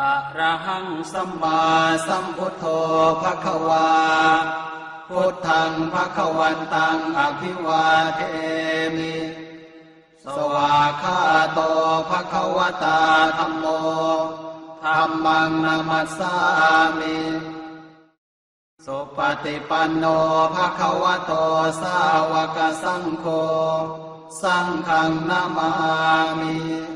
อะระหังสัมมาสัมพุทโธภะคะวา พุทธังภะคะวันตังอภิวาเทมิ สวาคาโตภะคะวตาธัมโมธัมมังนามัสสามิ สุปฏิปันโนภะคะวะโตสาวกสังโฆ สังฆังนามามิ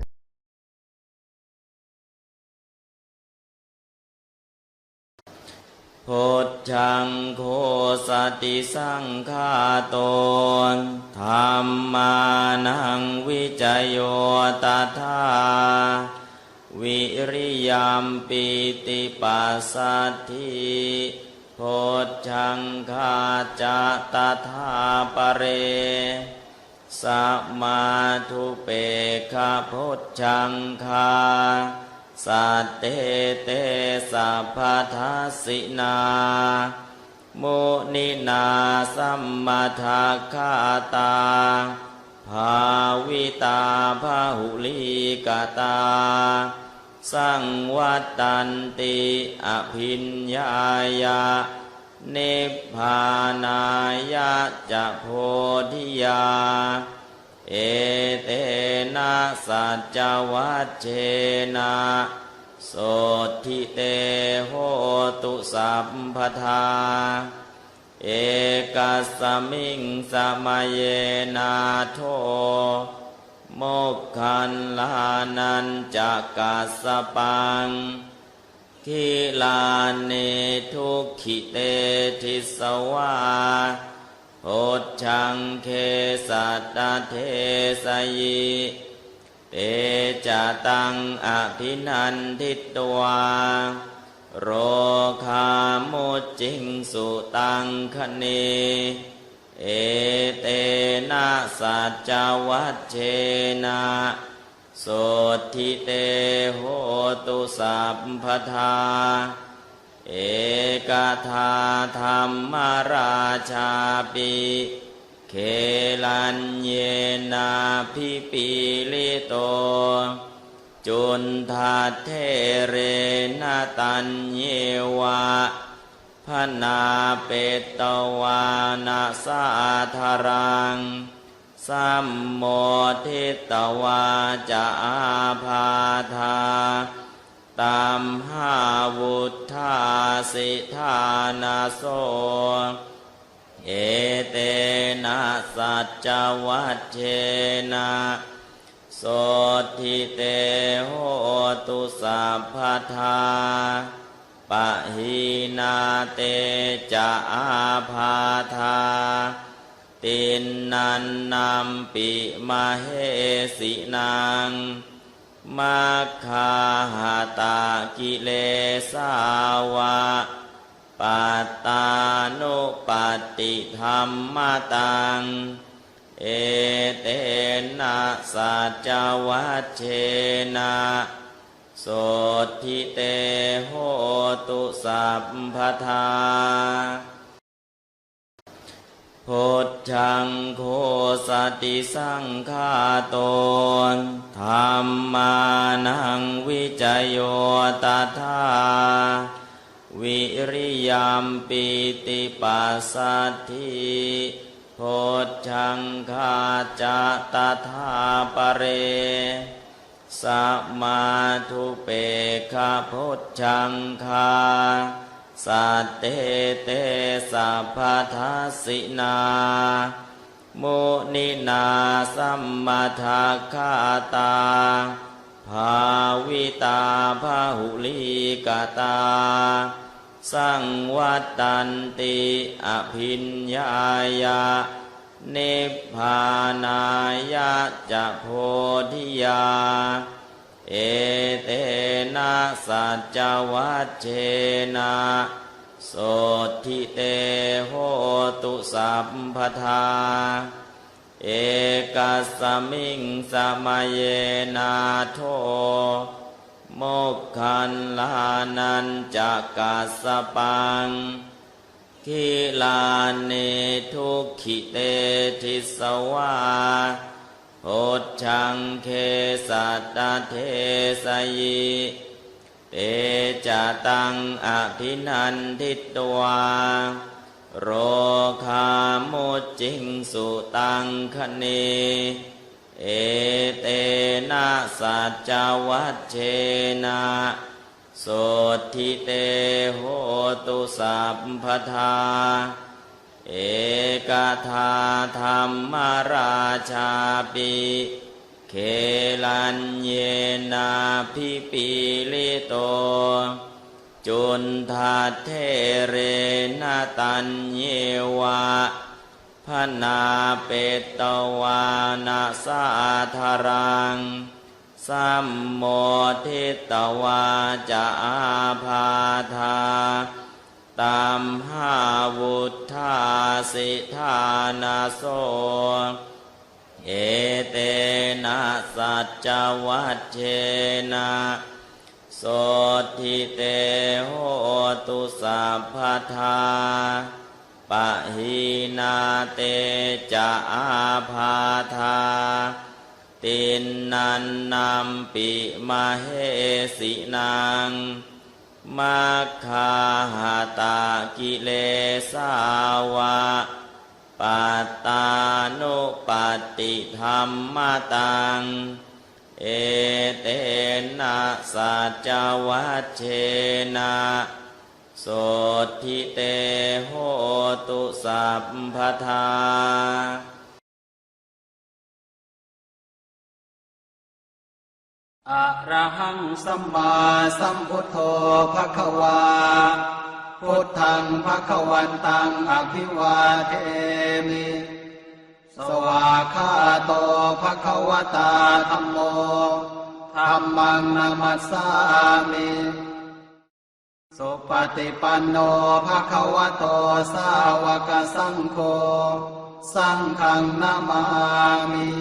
พุทธังโคสติสังฆาโตธรรมานังวิจโยตถาวิริยามปิติปัสสัทธิพุทธังคาจะตถาปเรสัมมาทุเปขะพุทธังคา สัตเตเตสัพพทัสสินามุนินาสัมมาทาคาตา ภาวิตาภาหุลีกาตา สังวัตตันติอภิญญายานิพพานายะจะโพธิยา เอเตนะสัจวัชเชนะโสทิเตโหตุสัมปทา เอกัสมิงสมัยเยนาโท โมกขันลานันจักกัสปังคิลาเนทุกขิเตทิสวา โพชังเคสัตตเทสยิเตจะตังอภินันทิตวาโรคามุจิงสุตังคเน เอเตนะสัจจวัชเชนะโสทิเตโหตุสัพพทา เอกทาธรรมราชาปิเคลันเยนาพิปิลิโต จุนทาเทเรนตัญเยวะพนาเปตตวานาสาธารัง สัมโมทิตวาจะอาพาธา ตามหาวุธาสิธานาโสเอเตนะสัจจวัชเชนะโสทิเตโหตุสัพพทาปะหีนาเตจะอาพาธาตินนันนำปิมาเหสินัง มัคาหาตากิเลสาวะปัตตานุปฏิธรรมตัง เอเตนะสัจวัชเชนะโสทิเตโหตุสัพพทา พุทธังโคสติสังฆาโตธรรมานังวิจโยตถาวิริยามปิติปัสสัทธิพุทธังคาจะตถาปะเรสัมมาทุเปขะพุทธังคา สัตเตเตสัพพทัสสินามุนินาสัมมาทาคาตา ภาวิตาภาหุลีกาตา สังวัตตันติอภิญญายานิพพานายะจะโพธิยา เอเตนะสัจวัชเชนะสโสทิเตโหตุสัพพทา เอกัสมิงสมัยเยนาโทโมกขันลานันจักกัสปังคิลานิทุกขิเตทิสวา โหชังเคสัตตเทสยิเตจะตังอภินันทิตวาโรคามุจิงสุตังคเน เอเตนะสัจวัชเชนะโสทิเตโหตุสัพพทา เอกทาธรรมราชาปิเคลันเยนาพิปิลิโต จุนทาเทเรนตัญเยวะพนาเปตตวานาสาธารัง สัมโมทิตวาจะอาพาธา ตามหาวุธาสิธานาโสเอเตนะสัจจวัชเชนะโสทิเตโหตุสัพพทาปะหีนาเตจะอาพาธาตินนันนำปิมาเหสินาง มัคคาหาตากิเลสาวะปัตตานุปฏิธรรมตัง เอเตนะสัจวัชเชนะโสทิเตโหตุสัพพทา อะระหังสัมมาสัมพุทโธภะคะวา พุทธังภะคะวันตังอภิวาเทมิ สวาคาโตภะคะวตาธัมโมธัมมังนามัสสามิสุปฏิปันโนภะคะวะโตสาวกสังโฆ สังฆังนามามิ